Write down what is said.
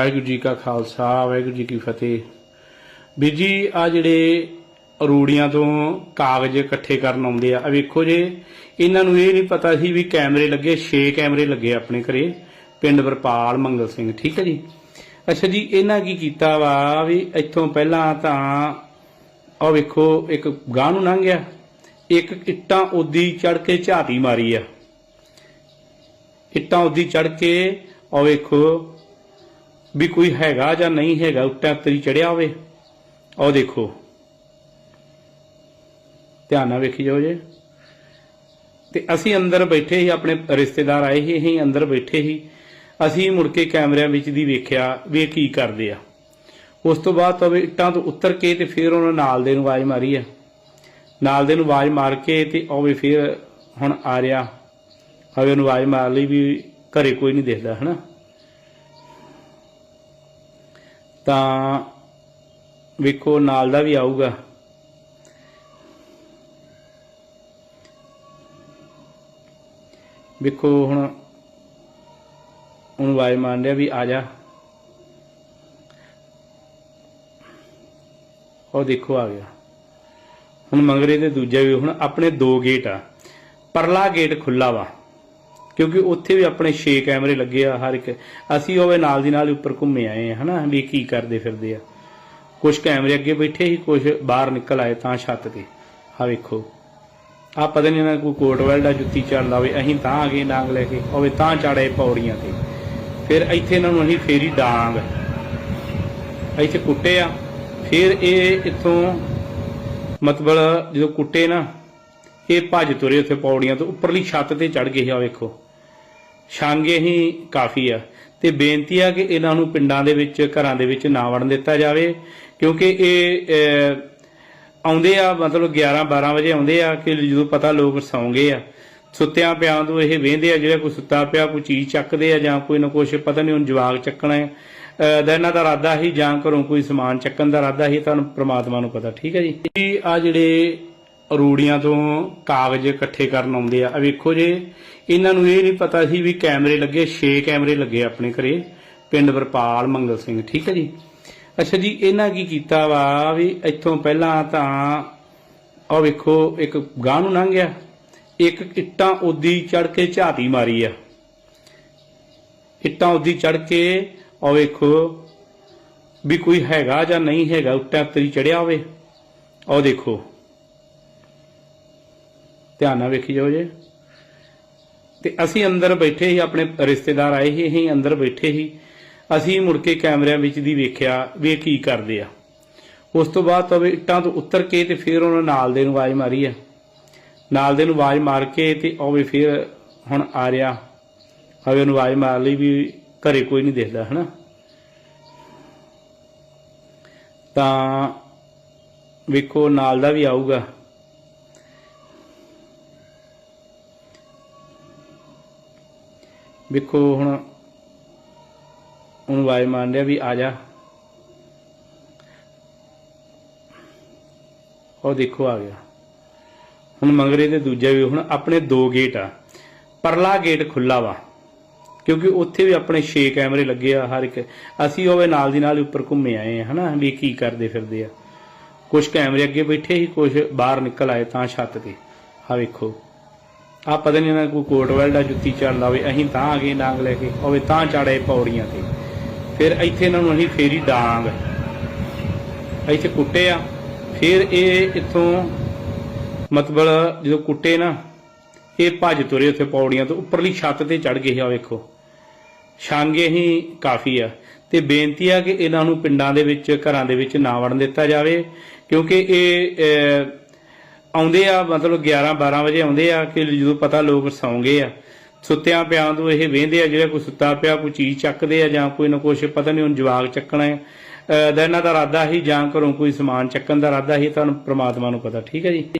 ਵਾਹਿਗੁਰੂ ਜੀ ਕਾ ਖਾਲਸਾ, ਵਾਹਿਗੁਰੂ ਜੀ ਕੀ ਫਤਿਹ। ਵੀਰ ਜੀ ਆ ਜਿਹੜੇ ਰੂੜੀਆਂ ਤੋਂ ਕਾਗਜ਼ ਇਕੱਠੇ ਕਰਨ ਆਉਂਦੇ ਆ ਆ ਵੇਖੋ ਜੇ, ਇਹਨਾਂ ਨੂੰ ਇਹ ਨਹੀਂ ਪਤਾ ਸੀ ਵੀ ਕੈਮਰੇ ਲੱਗੇ 6 ਕੈਮਰੇ ਲੱਗੇ ਆਪਣੇ ਘਰੇ, ਪਿੰਡ ਵਰਪਾਲ ਮੰਗਲ ਸਿੰਘ, ਠੀਕ ਹੈ ਜੀ? ਅੱਛਾ ਜੀ, ਇਹਨਾਂ ਕੀ ਕੀਤਾ ਵਾ ਵੀ ਇੱਥੋਂ ਪਹਿਲਾਂ ਤਾਂ ਆ ਵੇਖੋ, ਇੱਕ ਗਾਂ ਨੂੰ ਲੰਘ ਗਿਆ, ਇੱਕ ਇੱਟਾਂ ਉਦੀ ਚੜ ਕੇ ਝਾਤੀ ਮਾਰੀ ਆ। ਇੱਟਾਂ ਉਦੀ ਚੜ ਕੇ ਆ ਵੇਖੋ ਵੀ ਕੋਈ ਹੈਗਾ ਜਾਂ ਨਹੀਂ ਹੈਗਾ ਉੱਟਾਂ ਉੱਤੇ ਚੜਿਆ ਹੋਵੇ। ਉਹ ਦੇਖੋ। ਧਿਆਨ ਨਾਲ ਵੇਖੀ ਜਾਓ ਜੇ। ਤੇ ਅਸੀਂ ਅੰਦਰ ਬੈਠੇ ਹੀ, ਆਪਣੇ ਰਿਸ਼ਤੇਦਾਰ ਆਏ ਹੀ, ਅਸੀਂ ਅੰਦਰ ਬੈਠੇ ਸੀ ਅਸੀਂ ਮੁੜ ਕੇ ਕੈਮਰਿਆਂ ਵਿੱਚ ਦੀ ਵੇਖਿਆ ਵੀ ਇਹ ਕੀ ਕਰਦੇ ਆ। ਉਸ ਤੋਂ ਬਾਅਦ ਤਾਂ ਇੱਟਾਂ ਤੋਂ ਉਤਰ ਕੇ ਤੇ ਫਿਰ ਉਹਨਾਂ ਨਾਲ ਦੇ ਨੂੰ ਆਵਾਜ਼ ਮਾਰੀ ਆ। ਨਾਲ ਦੇ ਨੂੰ ਆਵਾਜ਼ ਮਾਰ ਕੇ ਤੇ ਉਹ ਵੀ ਫਿਰ ਹੁਣ ਆ ਰਿਹਾ। ਹਵੇ ਨੂੰ ਆਵਾਜ਼ ਮਾਰ ਲਈ ਵੀ ਘਰੇ ਕੋਈ ਨਹੀਂ ਦਿਖਦਾ, ਹਨਾ? ਤਾਂ ਵੇਖੋ, ਨਾਲ ਦਾ ਵੀ ਆਊਗਾ। ਵੇਖੋ, ਹੁਣ ਉਹਨੂੰ ਆਵਾਜ਼ ਮਾਰ ਰਿਹਾ ਵੀ ਆ ਜਾ। ਉਹ ਦੇਖੋ, ਆ ਗਿਆ। ਹੁਣ ਮੰਗਰੇ ਦੇ ਦੂਜਾ ਵੀ, ਹੁਣ ਆਪਣੇ ਦੋ ਗੇਟ ਆ। ਪਰਲਾ ਗੇਟ ਖੁੱਲਾ ਵਾ। ਕਿਉਂਕਿ ਉੱਥੇ ਵੀ ਆਪਣੇ 6 ਕੈਮਰੇ ਲੱਗੇ ਆ ਹਰ ਇੱਕ। ਅਸੀਂ ਹੋਵੇ ਨਾਲ ਦੀ ਨਾਲ ਉੱਪਰ ਘੁੰਮੇ ਆਏ ਆ, ਹਨਾ, ਵੀ ਕੀ ਕਰਦੇ ਫਿਰਦੇ ਆ। ਕੁਝ ਕੈਮਰੇ ਅੱਗੇ ਬੈਠੇ ਸੀ ਕੁਝ ਬਾਹਰ ਨਿਕਲ ਆਏ ਤਾਂ ਛੱਤ ਤੇ। ਆ ਵੇਖੋ। ਆ ਪਤਾ ਨਹੀਂ ਇਹਨਾਂ ਕੋਈ ਕੋਟ ਵੈਲਡਾ ਜੁੱਤੀ ਚੱਲਦਾ ਹੋਵੇ ਅਸੀਂ ਤਾਂ ਆ ਗਏ ਡਾਂਗ ਲੈ ਕੇ ਹੋਵੇ ਤਾਂ ਚੜੇ ਪੌੜੀਆਂ ਤੇ। ਫਿਰ ਇੱਥੇ ਇਹਨਾਂ ਨੂੰ ਅਸੀਂ ਫੇਰੀ ਡਾਂਗ। ਇੱਥੇ ਕੁੱਟੇ ਆ। ਫਿਰ ਇਹ ਇੱਥੋਂ ਮਤਲਬ ਜਦੋਂ ਕੁੱਟੇ ਨਾ, ਇਹ ਭੱਜ ਤੁਰੇ ਉੱਥੇ ਪੌੜੀਆਂ ਤੋਂ, ਉੱਪਰਲੀ ਛੱਤ ਤੇ ਚੜ ਗਏ ਆ ਵੇਖੋ। ਛਾਂਗੇ ਹੀ ਕਾਫੀ ਆ। ਤੇ ਬੇਨਤੀ ਆ ਕਿ ਇਹਨਾਂ ਨੂੰ ਪਿੰਡਾਂ ਦੇ ਵਿੱਚ, ਘਰਾਂ ਦੇ ਵਿੱਚ ਨਾ ਵੜਨ ਦਿੱਤਾ ਜਾਵੇ, ਕਿਉਂਕਿ ਇਹ ਆਉਂਦੇ ਆ, ਮਤਲਬ 11 12 ਵਜੇ ਆਉਂਦੇ ਆ ਕਿ ਜਦੋਂ ਪਤਾ ਲੋਕ ਸੌਂਗੇ ਆ। ਸੁੱਤਿਆਂ ਪਿਆਂ ਤੋਂ ਇਹ ਵੇਂਦੇ ਆ, ਜਿਹੜਾ ਕੋਈ ਸੁੱਤਾ ਪਿਆ, ਕੋਈ ਚੀਜ਼ ਚੱਕਦੇ ਆ ਜਾਂ ਕੋਈ ਨਾ ਕੁਛ, ਪਤਾ ਨਹੀਂ ਹੁਣ ਜਵਾਗ ਚੱਕਣਾ ਹੈ। ਦਾ ਇਹਨਾਂ ਦਾ ਇਰਾਦਾ ਹੀ ਜਾਂ ਘਰੋਂ ਕੋਈ ਸਮਾਨ ਚੱਕਣ ਦਾ ਇਰਾਦਾ ਹੀ, ਤੁਹਾਨੂੰ ਪ੍ਰਮਾਤਮਾ ਨੂੰ ਪਤਾ। ਠੀਕ ਹੈ ਜੀ। ਆ ਜਿਹੜੇ ਰੂੜੀਆਂ ਤੋਂ ਕਾਗਜ਼ ਇਕੱਠੇ ਕਰਨ ਆਉਂਦੇ ਆ। ਆ ਵੇਖੋ ਜੇ, ਇਹਨਾਂ ਨੂੰ ਇਹ ਨਹੀਂ ਪਤਾ ਸੀ ਵੀ ਕੈਮਰੇ ਲੱਗੇ 6 ਕੈਮਰੇ ਲੱਗੇ ਆਪਣੇ ਘਰੇ, ਪਿੰਡ ਵਰਪਾਲ ਮੰਗਲ ਸਿੰਘ, ਠੀਕ ਹੈ ਜੀ? ਅੱਛਾ ਜੀ, ਇਹਨਾਂ ਕੀ ਕੀਤਾ ਵਾ ਵੀ ਇੱਥੋਂ ਪਹਿਲਾਂ ਤਾਂ ਆ ਵੇਖੋ, ਇੱਕ ਗਾਂ ਨੂੰ ਲੰਘ ਗਿਆ। ਇੱਕ ਇੱਟਾਂ ਉਦੀ ਚੜ ਕੇ ਝਾਤੀ ਮਾਰੀ ਆ। ਇੱਟਾਂ ਉਦੀ ਚੜ ਕੇ ਆ ਵੇਖੋ ਵੀ ਕੋਈ ਹੈਗਾ ਜਾਂ ਨਹੀਂ ਹੈਗਾ, ਉੱਟਾਂ ਉੱਤੇ ਚੜਿਆ ਹੋਵੇ। ਉਹ ਦੇਖੋ। ਧਿਆਨ ਨਾਲ ਵੇਖੀ ਜਾਓ ਜੇ। ਤੇ ਅਸੀਂ ਅੰਦਰ ਬੈਠੇ ਹੀ, ਆਪਣੇ ਰਿਸ਼ਤੇਦਾਰ ਆਏ ਹੀ, ਅਸੀਂ ਅੰਦਰ ਬੈਠੇ ਹੀ, ਅਸੀਂ ਮੁੜ ਕੇ ਕੈਮਰਿਆਂ ਵਿੱਚ ਦੀ ਵੇਖਿਆ ਵੀ ਇਹ ਕੀ ਕਰਦੇ ਆ। ਉਸ ਤੋਂ ਬਾਅਦ ਤਾਂ ਇੱਟਾਂ ਤੋਂ ਉਤਰ ਕੇ ਤੇ ਫਿਰ ਉਹਨਾਂ ਨਾਲ ਦੇ ਨੂੰ ਆਵਾਜ਼ ਮਾਰੀ ਆ। ਨਾਲ ਦੇ ਨੂੰ ਆਵਾਜ਼ ਮਾਰ ਕੇ ਤੇ ਉਹ ਵੀ ਫਿਰ ਹੁਣ ਆ ਰਿਹਾ। ਹਵੇ ਨੂੰ ਆਵਾਜ਼ ਮਾਰ ਲਈ ਵੀ ਘਰੇ ਕੋਈ ਨਹੀਂ ਦਿਖਦਾ, ਹਨਾ। ਤਾਂ ਵੇਖੋ, ਨਾਲ ਦਾ ਵੀ ਆਊਗਾ। ਵੇਖੋ ਹੁਣ ਉਹਨੂੰ ਆਵਾਜ਼ ਮਾਰ ਰਿਹਾ ਵੀ ਆ ਜਾ। ਉਹ ਦੇਖੋ ਆ ਗਿਆ। ਹੁਣ ਮੰਗਰੇ ਤੇ ਦੂਜਾ ਵੀ, ਹੁਣ ਆਪਣੇ ਦੋ ਗੇਟ ਆ। ਪਰਲਾ ਗੇਟ ਖੁੱਲਾ ਵਾ, ਕਿਉਂਕਿ ਉੱਥੇ ਵੀ ਆਪਣੇ 6 ਕੈਮਰੇ ਲੱਗੇ ਆ ਹਰ ਇੱਕ। ਅਸੀਂ ਹੋਵੇ ਨਾਲ ਦੀ ਨਾਲ ਉੱਪਰ ਘੁੰਮੇ ਆਏ ਆ, ਹਨਾ, ਵੀ ਕੀ ਕਰਦੇ ਫਿਰਦੇ ਆ। ਕੁਝ ਕੈਮਰੇ ਅੱਗੇ ਬੈਠੇ ਸੀ ਕੁਝ ਬਾਹਰ ਨਿਕਲ ਆਏ ਤਾਂ ਛੱਤ ਤੇ। ਆ ਵੇਖੋ। ਆ ਪਤਾ ਨਹੀਂ ਇਹਨਾਂ ਕੋਈ ਕੋਟ ਵੈਲਡਾ ਜੁੱਤੀ ਚੱਲਦਾ ਹੋਵੇ ਅਸੀਂ ਤਾਂ ਆ ਗਏ ਡਾਂਗ ਲੈ ਕੇ, ਹੋਵੇ ਤਾਂ ਚੜੇ ਪੌੜੀਆਂ ਤੇ। ਫਿਰ ਇੱਥੇ ਇਹਨਾਂ ਨੂੰ ਅਸੀਂ ਫੇਰੀ ਡਾਂਗ। ਇੱਥੇ ਕੁੱਟੇ ਆ। ਫਿਰ ਇਹ ਇੱਥੋਂ ਮਤਲਬ ਜਦੋਂ ਕੁੱਟੇ ਨਾ, ਇਹ ਭੱਜ ਤੁਰੇ ਉੱਥੇ ਪੌੜੀਆਂ ਤੋਂ, ਉੱਪਰਲੀ ਛੱਤ ਤੇ ਚੜ ਗਏ ਆ, ਵੇਖੋ। ਛਾਂਗੇ ਹੀ ਕਾਫੀ ਆ। ਤੇ ਬੇਨਤੀ ਆ ਕਿ ਇਹਨਾਂ ਨੂੰ ਪਿੰਡਾਂ ਦੇ ਵਿੱਚ, ਘਰਾਂ ਦੇ ਵਿੱਚ ਨਾ ਵੜਨ ਦਿੱਤਾ ਜਾਵੇ, ਕਿਉਂਕਿ ਇਹ ਆਉਂਦੇ ਆ, ਮਤਲਬ 11 12 ਵਜੇ ਆਉਂਦੇ ਆ ਕਿ ਜਦੋਂ ਪਤਾ ਲੋਕ ਸੌਂਗੇ ਆ। ਸੁੱਤਿਆਂ ਪਿਆਂ ਤੋਂ ਇਹ ਵੇਂਦੇ ਆ, ਜਿਹੜਾ ਕੋਈ ਸੁੱਤਾ ਪਿਆ, ਕੋਈ ਚੀਜ਼ ਚੱਕਦੇ ਆ ਜਾਂ ਕੋਈ ਨਾ ਕੁਛ, ਪਤਾ ਨਹੀਂ ਹੁਣ ਜਵਾਗ ਚੱਕਣਾ ਹੈ। ਦਾ ਇਹਨਾਂ ਦਾ ਇਰਾਦਾ ਹੀ ਜਾਂ ਘਰੋਂ ਕੋਈ ਸਮਾਨ ਚੱਕਣ ਦਾ ਇਰਾਦਾ ਹੀ ਤੁਹਾਨੂੰ ਪ੍ਰਮਾਤਮਾ ਨੂੰ ਪਤਾ, ਠੀਕ ਹੈ ਜੀ?